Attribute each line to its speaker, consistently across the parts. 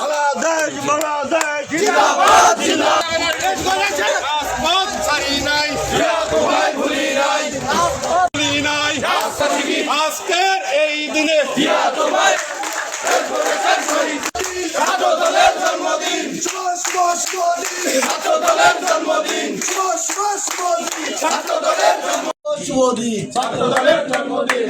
Speaker 1: বাংলাদেশ বাংলাদেশ জিন্দাবাদ জিন্দাবাদ ছাত্র দলের জন্মদিন ছাত্র দলের জন্মদিন
Speaker 2: ছাত্রদলের জন্মদিন।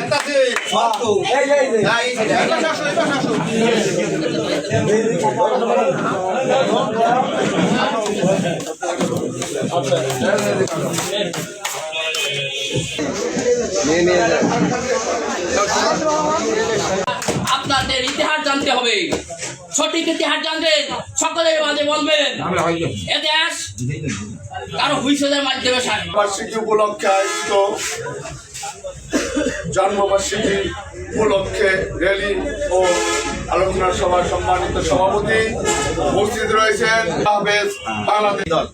Speaker 3: আপনাদের ইতিহাস জানতে হবে। সঠিক ইতিহাস জানবেন সকলের মাঝে বলবেন। ইতিহাস কারও হুইসেলের মাধ্যমে সার-
Speaker 2: বার্ষিকী উপলক্ষে আয়োজিত জন্মবার্ষিকী উপলক্ষে র্যালি ও আলোচনা সভার সম্মানিত সভাপতি উপস্থিত রয়েছেন বাংলাদেশ
Speaker 4: দল।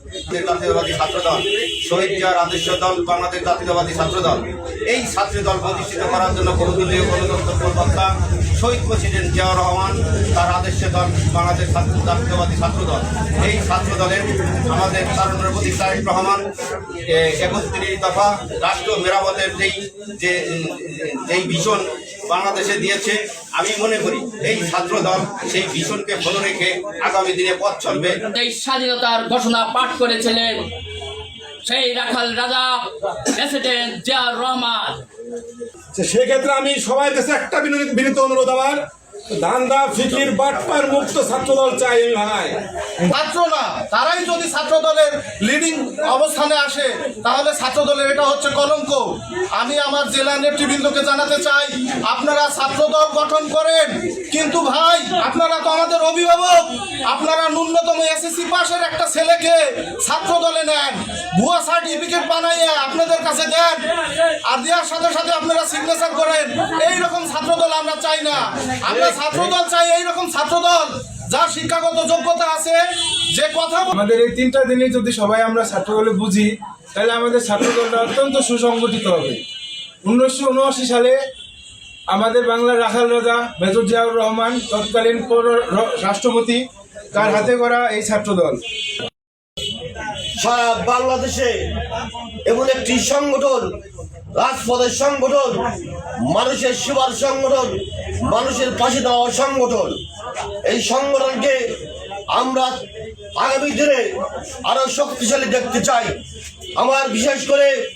Speaker 4: জাতীয়তাবাদী ছাত্র দল, শহীদ জিয়ার আদর্শ দল, বাংলাদেশ জাতীয়তাবাদী ছাত্র দল। এই ছাত্র দল প্রতিষ্ঠিত করার জন্য বহুদলীয় গণতন্ত্র শহীদ প্রেসিডেন্ট জিয়াউর রহমান তার আদর্শ দল, বাংলাদেশ ছাত্র জাতীয়তাবাদী ছাত্র দল। এই ছাত্র দলের আমাদের তারুণের প্রতি তারেক রহমান একত্রিশ দফা রাষ্ট্র মেরামতের যেই, যে যেই ভীষণ বাংলাদেশে দিয়েছে। আমি মনে করি এই ছাত্র দল সেই ভীষণকে ফলো রেখে আগামী দিনে পথ চলবে।
Speaker 3: এই স্বাধীনতার ঘোষণা পাঠ করেছিলেন সেই রাখাল রাজা প্রেসিডেন্ট জিয়া রহমান।
Speaker 5: সেক্ষেত্রে আমি সবাই কাছে একটা বিনীত বিনীত অনুরোধ আমার। ধান্দা ফিকির বাটপার মুক্ত ছাত্রদল চাই আমি ভাঙায়।
Speaker 1: ছাত্র না তারাই যদি ছাত্র দলের লিডিং অবস্থানে আসে, তাহলে ছাত্র দলের এটা হচ্ছে কলঙ্ক। আমি আমার জেলা নেতৃবৃন্দকে জানাতে চাই, আপনারা ছাত্র দল গঠন করেন। কিন্তু ভাই, আপনারা তো আমাদের অভিভাবক। আপনারা ন্যূনতম এসএসসি পাশের একটা ছেলেকে ছাত্র দলে নেন। ভুয়া সার্টিফিকেট বানাইয়ে আপনাদের কাছে দেন। আর দেওয়ার সাথে সাথে আপনারা সিগনেচার করেন। এই রকম ছাত্র দল আমরা চাই না। আমরা ছাত্র দল চাই এই রকম ছাত্র দল যার শিক্ষাগত যোগ্যতা আছে যে কথা
Speaker 6: আমাদের এই তিনটা দিনে যদি সবাই আমরা ছাত্র বলে বুঝি তাহলে আমাদের ছাত্র দলটা অত্যন্ত সুসংগঠিত হবে। উনিশশো উনআশি সালে আমাদের বাংলার রাখাল রাজা মেজর জিয়াউর রহমান তৎকালীন রাষ্ট্রপতি তার হাতে করা এই ছাত্র দল
Speaker 1: সারা বাংলাদেশে এমন একটি সংগঠন রাজপথের সংগঠন, মানুষের সেবার সংগঠন, মানুষের পাশে দেওয়া সংগঠন। এই সংগঠনকে আমরা আগামী দিনে আরও শক্তিশালী দেখতে চাই। আমার বিশেষ করে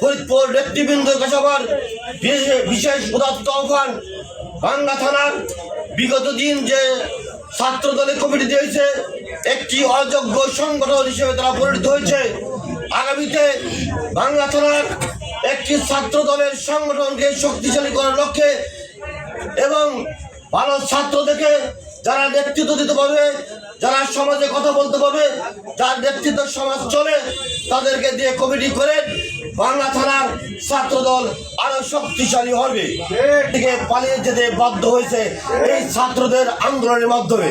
Speaker 1: ফরিদপুর নেতৃবৃন্দ কাছে আমার বিশেষ- উদাত্ত আহ্বান বাংলা থানার বিগত দিন যে ছাত্র দলের কমিটি দিয়েছে, একটি অযোগ্য সংগঠন হিসেবে তারা পরিণত হয়েছে। আগামীতে বাংলা থানার একটি ছাত্র দলের সংগঠনকে শক্তিশালী করার লক্ষ্যে এবং ভালো ছাত্র থেকে যারা নেতৃত্ব দিতে পারবে, যারা সমাজে কথা বলতে পারবে, যার নেতৃত্ব সমাজ চলে, তাদেরকে দিয়ে কমিটি করে বাংলা থানার ছাত্র দল আরও শক্তিশালী হবে। পালিয়ে যেতে বাধ্য হয়েছে এই ছাত্রদের আন্দোলনের মাধ্যমে।